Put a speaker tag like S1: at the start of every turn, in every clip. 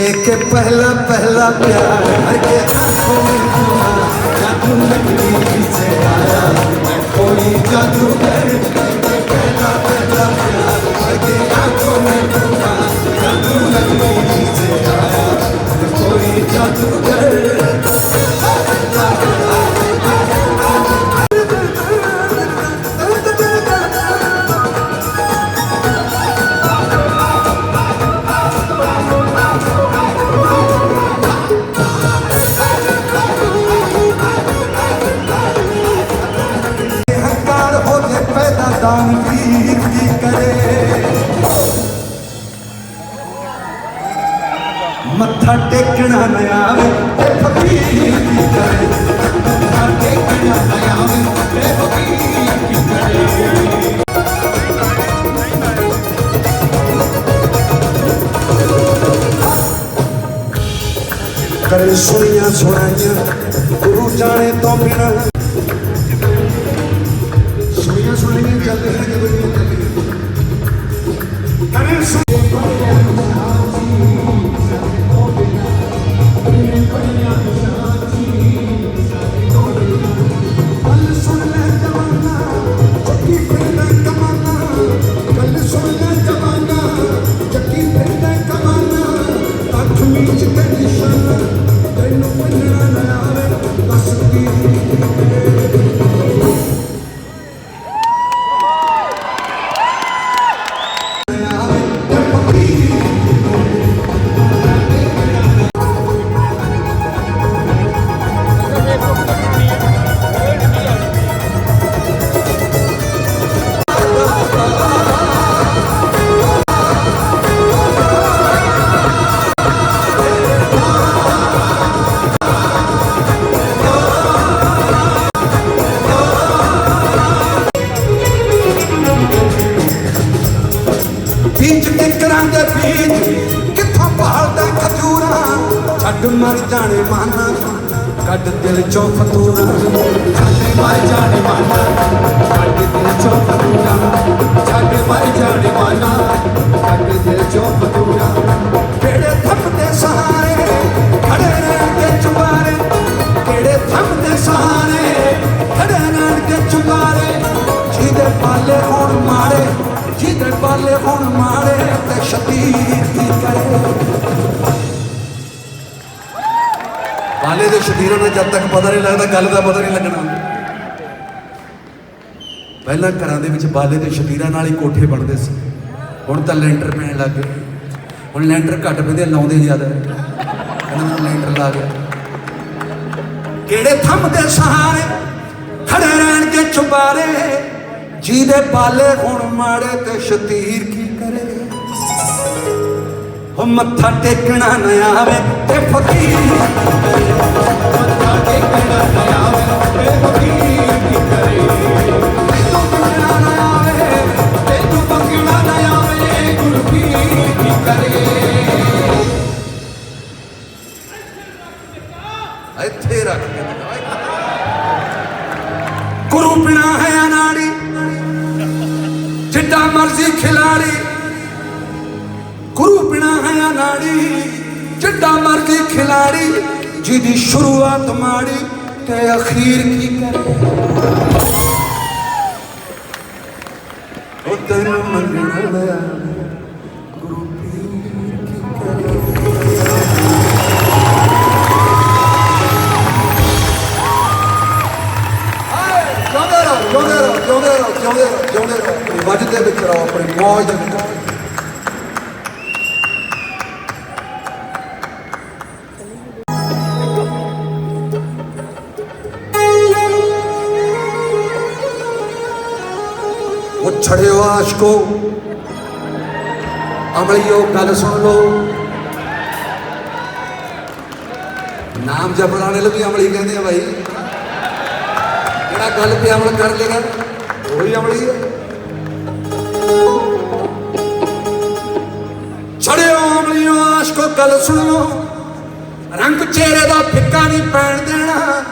S1: लेके पहला पहला प्यार के आंखों में धुआं जादू लगनी से आया मैं कोई जादूगर ਕਰ ਸੁਣੀਆਂ ਸੁਣਾਈਆਂ ਗੁਰੂ ਜਾਣੇ ਤੋਂ ਬਿਨਾ ਖਜੂਰਾਂ ਮਰ ਜਾਣੇ ਮਾਨਾ ਕੱਢ ਦਿਲ ਚੋਂ ਫਤੂਰਾ ਛੱਡ ਮਰ ਜਾਣੇ ਮਾਨਾ। ਕੱਢ ਦਿਲ ਚੋਂ ਫਤੂਰਾ ਛੱਡ ਮਰ ਜਾਣੇ ਮਾਨਾ। ਕੱਢ ਦਿਲ ਚੋਂ ਫਤੂਰਾ ਕਿਹੜੇ ਥੰਮ ਸਹਾਰੇ? ਖੜੇ ਰਹਿਣਗੇ ਚੁਬਾਰੇ। ਕਿਹੜੇ ਥੰਮ ਸਹਾਰੇ? ਖੜੇ ਰਹਿਣਗੇ ਚੁਬਾਰੇ। ਜਿਹਦੇ ਪਾਲੇ ਹੁਣ ਮਾਰੇ ਜਿਹਦੇ ਪਾਲੇ ਹੁਣ ਮਾਰੇ ਤੇ ਸ਼ਤੀਰ ਕੀ ਕਰੇ? ਪਾਲੇ ਦੇ ਸ਼ਤੀਰਾਂ ਨੂੰ ਜਦ ਤੱਕ ਪਤਾ ਨਹੀਂ ਲੱਗਦਾ, ਗੱਲ ਦਾ ਪਤਾ ਨਹੀਂ ਲੱਗਣਾ। ਪਹਿਲਾਂ ਘਰਾਂ ਦੇ ਵਿੱਚ ਬਾਲੇ ਦੇ ਸ਼ਤੀਰਾਂ ਨਾਲ ਹੀ ਕੋਠੇ ਬਣਦੇ ਸੀ। ਹੁਣ ਤਾਂ ਲੈਂਟਰ ਪੈਣ ਲੱਗ ਗਏ। ਹੁਣ ਲੈਂਟਰ ਘੱਟ ਪੈਂਦੇ, ਲਾਉਂਦੇ ਜ਼ਿਆਦਾ। ਕਹਿੰਦਾ ਮੈਨੂੰ ਲੈਂਟਰ ਲਾ ਗਿਆ ਕਿਹੜੇ ਥੰਮ ਦੇ ਸਹਾਰੇ ਖੜੇ ਰਹਿਣਗੇ ਚੁਬਾਰੇ ਜਿਹਦੇ ਬਾਲੇ ਹੁਣ ਮਾੜੇ ਤੇ ਸ਼ਤੀਰ ਕੀ ਕਰੇ? ਹੋ ਮੱਥਾ ਟੇਕਣਾ ਨਾ ਆਵੇ ਤੇ ਫਕੀਰ ਅਮਲਿਓ, ਗੱਲ ਸੁਣ ਲਓ। ਨਾਮ ਜਪਣ ਵਾਲੇ ਨੂੰ ਵੀ ਅਮਲੀ ਕਹਿੰਦੇ ਆ ਭਾਈ ਜਿਹੜਾ ਗੱਲ ਤੇ ਅਮਲ ਕਰ ਲੇਗਾ, ਉਹੀ ਅਮਲੀ ਹੈ ਛੜਿਓ ਅਮਲੀਓ, ਆਸ਼ਕੋ, ਗੱਲ ਸੁਣ ਲੋ ਰੰਗ ਚਿਹਰੇ ਦਾ ਫਿੱਕਾ ਨਹੀਂ ਪੈਣ ਦੇਣਾ।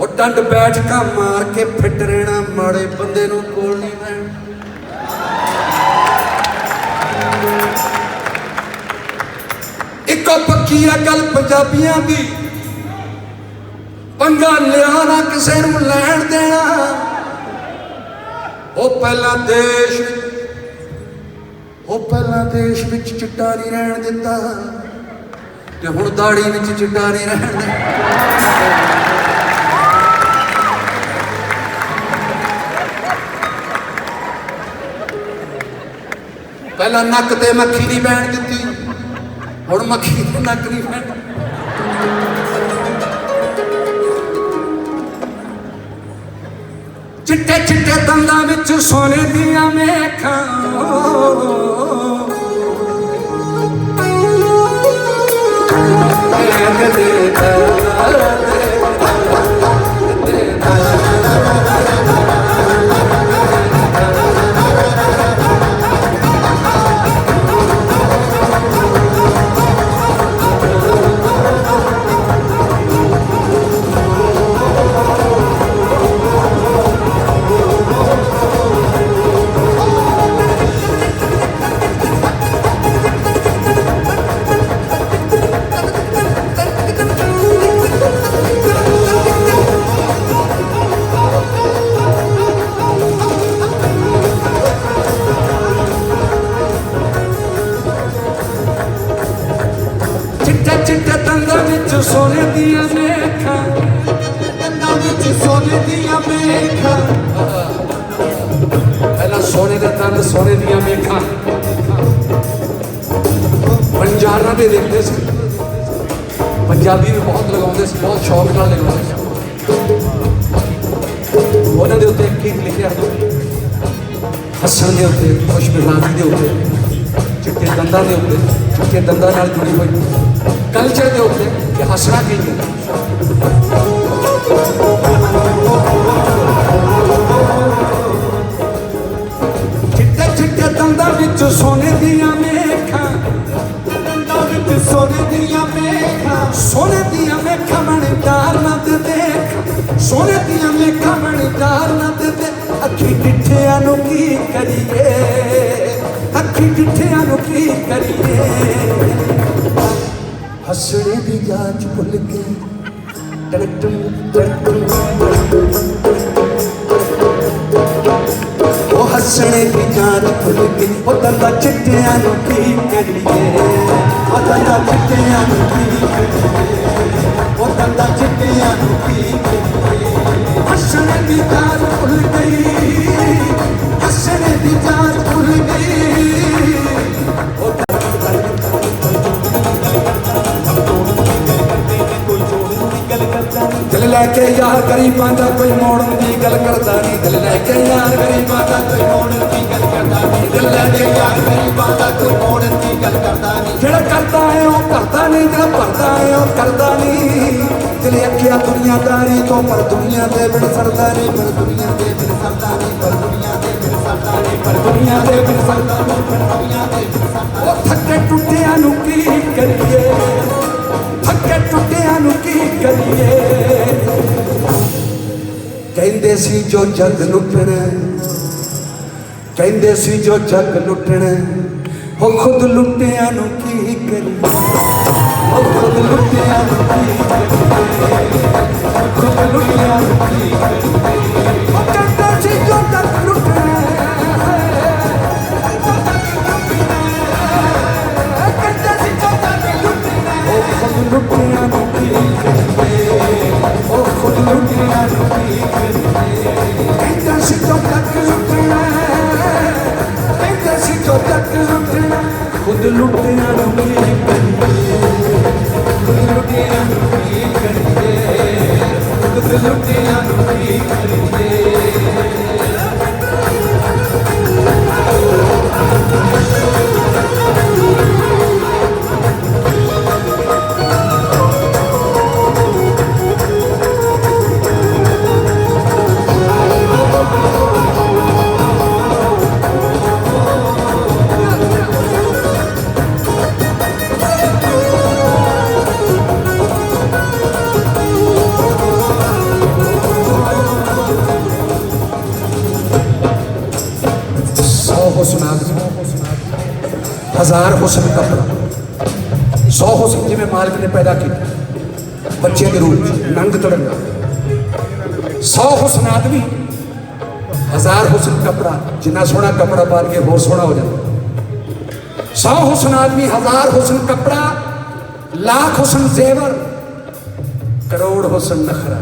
S1: ਉਹ ਡੰਡ ਬੈਠ ਕਾ ਮਾਰ ਕੇ ਫਿੱਟ ਰਹਿਣਾ, ਮਾੜੇ ਬੰਦੇ ਨੂੰ ਕੋਲ ਨਹੀਂ ਬੈਣ ਇੱਕੋ ਪੱਕੀ ਆ ਗੱਲ ਪੰਜਾਬੀਆਂ ਦੀ। ਪੰਗਾ ਲਿਆ ਨਾ ਕਿਸੇ ਨੂੰ ਲੈਣ ਦੇਣਾ। ਉਹ ਪਹਿਲਾਂ ਦੇਸ਼ ਉਹ ਪਹਿਲਾਂ ਦੇਸ਼ ਵਿੱਚ ਚਿੱਟਾ ਨਹੀਂ ਰਹਿਣ ਦਿੱਤਾ ਤੇ ਹੁਣ ਦਾੜੀ ਵਿੱਚ ਚਿੱਟਾ ਨਹੀਂ ਰਹਿਣ ਦਿੱਤਾ ਪਹਿਲਾਂ ਨੱਕ ਤੇ ਮੱਖੀ ਨਹੀਂ ਬੈਣ ਦਿੱਤੀ, ਹੁਣ ਮੱਖੀ ਤੇ ਨੱਕ ਨਹੀਂ ਬੈਣ। ਚਿੱਟੇ ਚਿੱਟੇ ਦੰਦਾਂ ਵਿੱਚ ਸੋਨੇ ਦੀਆਂ ਮੇਖਾਂ। ਚਿੱਟੇ ਪੰਜਾਬੀ ਵੀ ਬਹੁਤ ਲਗਾਉਂਦੇ ਸੀ, ਬਹੁਤ ਸ਼ੌਕ ਨਾਲ ਲਗਾਉਂਦੇ ਸੀ। ਉਹਨਾਂ ਦੇ ਉੱਤੇ ਇੱਕ ਲਿਖਿਆ ਹੱਸਣ ਦੇ ਉੱਤੇ ਖੁਸ਼ ਦੇ ਉੱਤੇ, ਚਿੱਟੇ ਦੰਦਾਂ ਦੇ ਉੱਤੇ, ਚਿੱਟੇ ਦੰਦਾਂ ਨਾਲ ਜੁੜੀ ਹੋਈ। ਕਲਚਰ ਦੇ ਉੱਤੇ ਕਿ ਹੱਸਣਾ ਕੀ ਹੈ? ਚਿੱਟੇ ਚਿੱਟੇ ਦੰਦਾਂ ਵਿੱਚ ਸੋਨੇ ਦੀਆਂ ਮੇਖਾਂ
S2: ਕੰਨਾਂ ਵਿੱਚ ਸੋਨੇ ਦੀਆਂ
S1: ਸੋਨੇ ਦੀਆਂ ਮੇਖਾਂ ਬਣਦਾਰ ਨਾ ਤੇ। ਦੇਖ ਸੋਨੇ ਦੀਆਂ ਮੇਖਾਂ ਬਣਦਾਰ ਨਾ ਤੇ। ਦੇਖ ਅੱਖੀ ਡਿੱਠਿਆਂ ਨੂੰ ਕੀ ਕਰੀਏ? ਅੱਖੀ ਡਿੱਠਿਆਂ ਨੂੰ ਕੀ ਕਰੀਏ? ਹੱਸਣੇ ਦੀ ਜਾਂਚ ਭੁੱਲ ਗਈ ਟੜਟਮ ਟੜਟਮ ਉਹ ਹੱਸਣੇ ਦੀ ਜਾਂਚ ਭੁੱਲ ਗਈ ਉਹ ਦੰਦਾਂ ਚਿੱਟਿਆਂ ਨੂੰ ਕੀ ਕਰੀਏ? ਉਹ ਦੰਦਾਂ ਚਿੱਟਿਆਂ ਨੂੰ ਕੀ ਕਰੀਏ? ਉਹ ਦੰਦਾਂ ਚਿੱਟਿਆਂ ਨੂੰ ਕੀ ਕਰੀਏ? ਹੱਸਣੇ ਦੀ ਜਾਨ ਭੁੱਲ ਗਈ। ਹੱਸਣੇ ਦੀ ਜਾਂਚ ਲੈ ਕੇ ਯਾਰ ਗਰੀਬਾਂ ਦਾ ਕੋਈ ਮੋੜਨ ਦੀ ਗੱਲ ਕਰਦਾ ਨਹੀਂ ਦਿਲ ਲੈ ਕੇ ਯਾਰ ਗਰੀਬਾਂ ਦਾ ਕੋਈ
S2: ਮੋੜਨ ਦੀ ਗੱਲ ਕਰਦਾ ਨਹੀਂ ਦਿਲ ਲੈ ਕੇ ਯਾਰ ਗਰੀਬਾਂ ਦਾ ਕੋਈ ਮੋੜਨ ਦੀ ਗੱਲ ਕਰਦਾ ਨਹੀਂ
S1: ਜਿਹੜਾ ਕਰਦਾ ਹੈ ਉਹ ਕਰਦਾ ਨਹੀਂ ਜਿਹੜਾ ਭਰਦਾ ਹੈ ਉਹ ਕਰਦਾ ਨਹੀਂ ਦਿਲ ਅੱਖਿਆ ਦੁਨੀਆਦਾਰੀ ਤੋਂ ਪਰ ਦੁਨੀਆ ਦੇ ਬਿਨ ਸਰਦਾ ਨਹੀਂ ਪਰ ਦੁਨੀਆ ਦੇ ਬਿਨ ਸਰਦਾ ਨਹੀਂ ਪਰ ਦੁਨੀਆ ਦੇ ਬਿਨ ਸਰਦਾ ਨਹੀਂ ਪਰ ਦੁਨੀਆ ਦੇ ਬਿਨ ਸਰਦਾ ਨਹੀਂ ਪਰ ਦੁਨੀਆ ਦੇ ਬਿਨ ਸਰਦਾ ਉਹ ਥੱਕੇ ਟੁੱਟਿਆਂ ਨੂੰ ਕੀ ਕਰੀਏ? ਥੱਕੇ ਟੁੱਟਿਆਂ ਨੂੰ ਕੀ ਕਰੀਏ? ਕਹਿੰਦੇ ਸੀ ਜੋ ਜਗ ਲੁੱਟਣਾ। ਕਹਿੰਦੇ ਸੀ ਜੋ ਜਗ ਲੁੱਟਣਾ। ਉਹ ਖੁਦ ਲੁੱਟਿਆਂ ਨੂੰ ਕੀ ਕਰੀਏ। ਉਹ ਖੁਦ ਲੁੱਟਿਆਂ ਨੂੰ ਕੀ ਕਰੀਏ। ਖੁਦ ਲੁੱਟਿਆਂ ਨੂੰ ਕੀ सौ हुस्न आदमी हजार हुस्न कपड़ा ਸੌ ਹੁਸਨ ਜਿਵੇਂ ਮਾਲਕ ਨੇ ਪੈਦਾ ਕੀਤਾ ਬੱਚੇ ਦੇ ਰੂਪ ਚ ਨੰਗ ਤੜੰਗਾ ਸੌ ਹੁਸਨ ਆਦਮੀ ਹਜ਼ਾਰ ਹੁਸਨ ਕਪੜਾ ਜਿੰਨਾ ਸੋਹਣਾ ਕਪੜਾ ਪਾ ਕੇ ਹੋਰ ਸੋਹਣਾ ਹੋ ਜਾਂਦਾ ਸੌ ਹੁਸਨ ਆਦਮੀ ਹਜ਼ਾਰ ਹੁਸਨ ਕਪੜਾ ਲੱਖ ਹੁਸਨ ਜ਼ੇਵਰ ਕਰੋੜ ਹੁਸਨ ਨਖਰਾ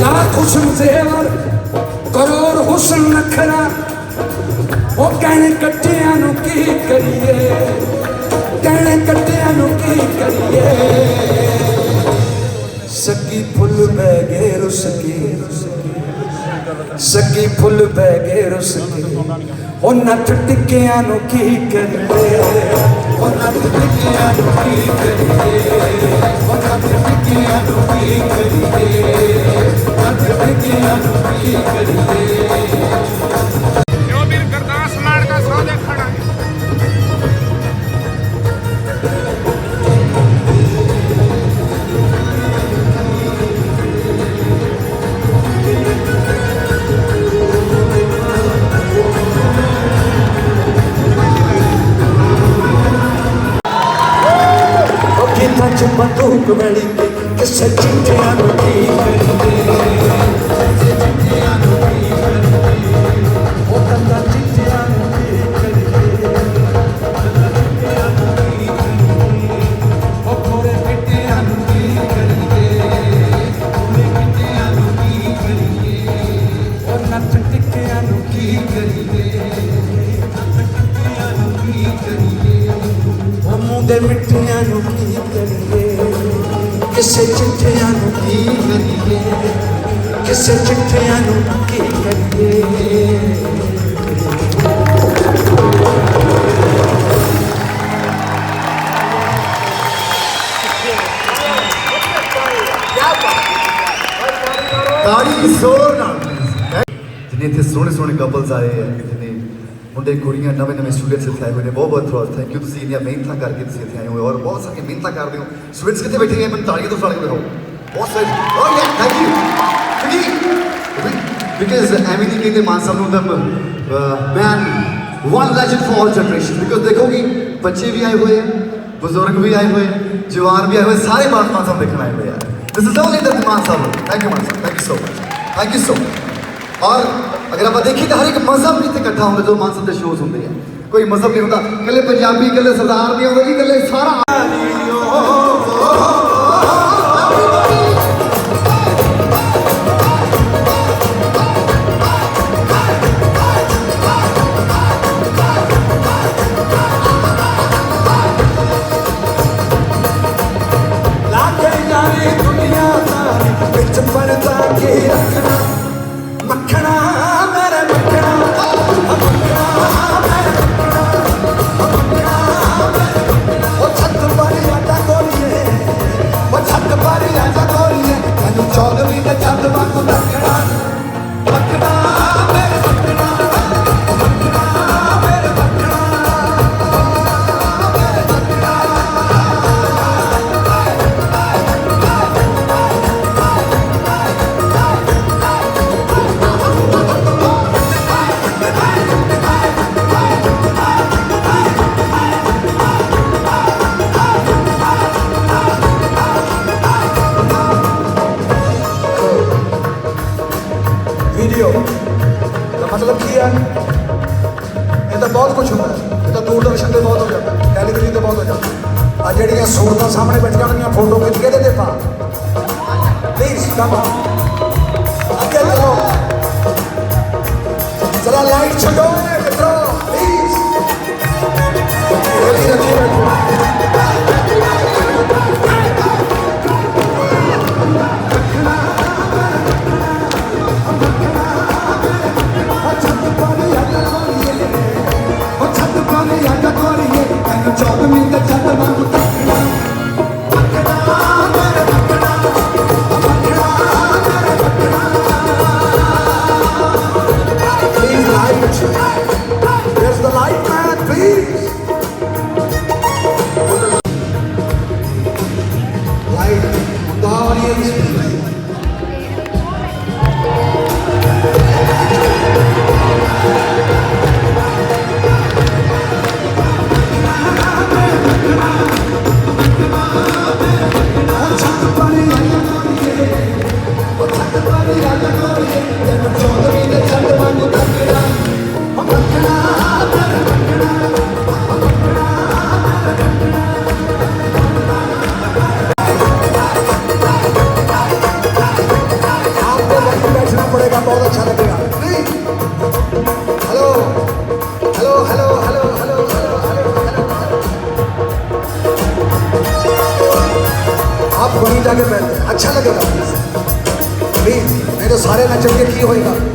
S1: ਲੱਖ ਹੁਸਨ ਜ਼ੇਵਰ ਕਰੋੜ ਹੁਸਨ ਨਖਰਾ, ਉਹ ਕਹਿਣੇ ਕੱਟਿਆਂ ਨੂੰ ਕੀ ਕਰੀਏ? ਕਹਿਣੇ ਕੱਟਿਆਂ ਨੂੰ ਕੀ ਕਰੀਏ? ਸੱਗੀ ਫੁੱਲ ਬਹਿ ਗਏ ਰੁੱਸ ਕੇ ਸੱਗੀ ਫੁੱਲ ਬਹਿ ਗਏ ਰੁੱਸ ਕੇ ਉਹ ਨੱਥ ਟਿੱਕਿਆਂ ਨੂੰ ਕੀ ਕਰੀਏ? ਉਹ ਨੱਥ ਟਿੱਕਿਆਂ ਨੂੰ ਕੀ ਕਰੀਏ? ਉਹ ਨੱਥ ਟਿੱਕਿਆਂ ਨੂੰ ਕੀ ਕਰੀਏ? ਨੱਥ ਟਿੱਕਿਆਂ ਨੂੰ ਕੀ ਕਰੀਏ? ਚਿੱਟਿਆਂ ਨੂੰ
S2: ਸੋਹਣੇ ਸੋਹਣੇ ਕਪਲਸ ਆਏ ਆ ਜਿਨੇ ਮੁੰਡੇ, ਕੁੜੀਆਂ, ਨਵੇਂ ਨਵੇਂ ਸਟੂਡੈਂਟਸ ਇੱਥੇ ਆਏ ਹੋਏ ਨੇ, ਬਹੁਤ ਬਹੁਤ ਥੋੜਾ ਥੈਂਕ ਯੂ ਤੁਸੀਂ ਇੰਨੀਆਂ ਮਿਹਨਤਾਂ ਕਰਕੇ ਤੁਸੀਂ ਇੱਥੇ ਆਏ ਹੋ ਔਰ ਬਹੁਤ ਸਾਰੀਆਂ ਮਿਹਨਤਾਂ ਕਰਦੇ ਹੋ। ਸਟੂਡੈਂਟਸ ਕਿੱਥੇ ਬੈਠੇ ਨੇ? ਮੈਨੂੰ ਤਾੜੀਆਂ ਤੋਂ ਫੜ ਕੇ ਦਿਖਾਓ ਬਹੁਤ ਸਾਰੇ ਓ ਯਾ ਥੈਂਕ ਯੂ ਬਿਕਾਜ਼ ਐਵੇਂ ਨਹੀਂ ਕਹਿੰਦੇ ਮਾਨ ਸਾਹਿਬ ਨੂੰ the man one legend for all generation because ਦੇਖੋਗੇ ਬੱਚੇ ਵੀ ਆਏ ਹੋਏ ਆ, ਬਜ਼ੁਰਗ ਵੀ ਆਏ ਹੋਏ ਆ, ਜਵਾਨ ਵੀ ਆਏ ਹੋਏ ਸਾਰੇ ਮਾਨ ਮਾਨ ਸਾਹਿਬ ਦੇਖਣ ਆਏ ਹੋਏ ਆ। This is only the Maan Sahib thank you Maan Sahib thank you so much thank you so much ਔਰ ਅਗਰ ਆਪਾਂ ਦੇਖੀਏ ਤਾਂ ਹਰ ਇੱਕ ਮਜ਼ਹਬ ਵੀ ਇੱਥੇ ਇਕੱਠਾ ਹੁੰਦਾ ਜਦੋਂ ਮਾਨ ਸਾਹਿਬ ਦੇ ਸ਼ੋਅਸ ਹੁੰਦੇ ਆ ਕੋਈ ਮਜ਼ਹਬ ਨਹੀਂ ਹੁੰਦਾ ਇਕੱਲੇ ਪੰਜਾਬੀ ਇਕੱਲੇ ਸਰਦਾਰ ਨਹੀਂ ਹੁੰਦਾ ਜੀ ਇਕੱਲੇ ਸਾਰਾ
S1: ਲਾਗੇ ਜਾਣੇ ਦੁਨੀਆ ਸਾਰੀ ਵਿੱਚ ਪਰਦਾ ਕੇ ਰੱਖਣਾ ਮੱਖਣਾ ਮੇਰੇ come on. audience. 最后一个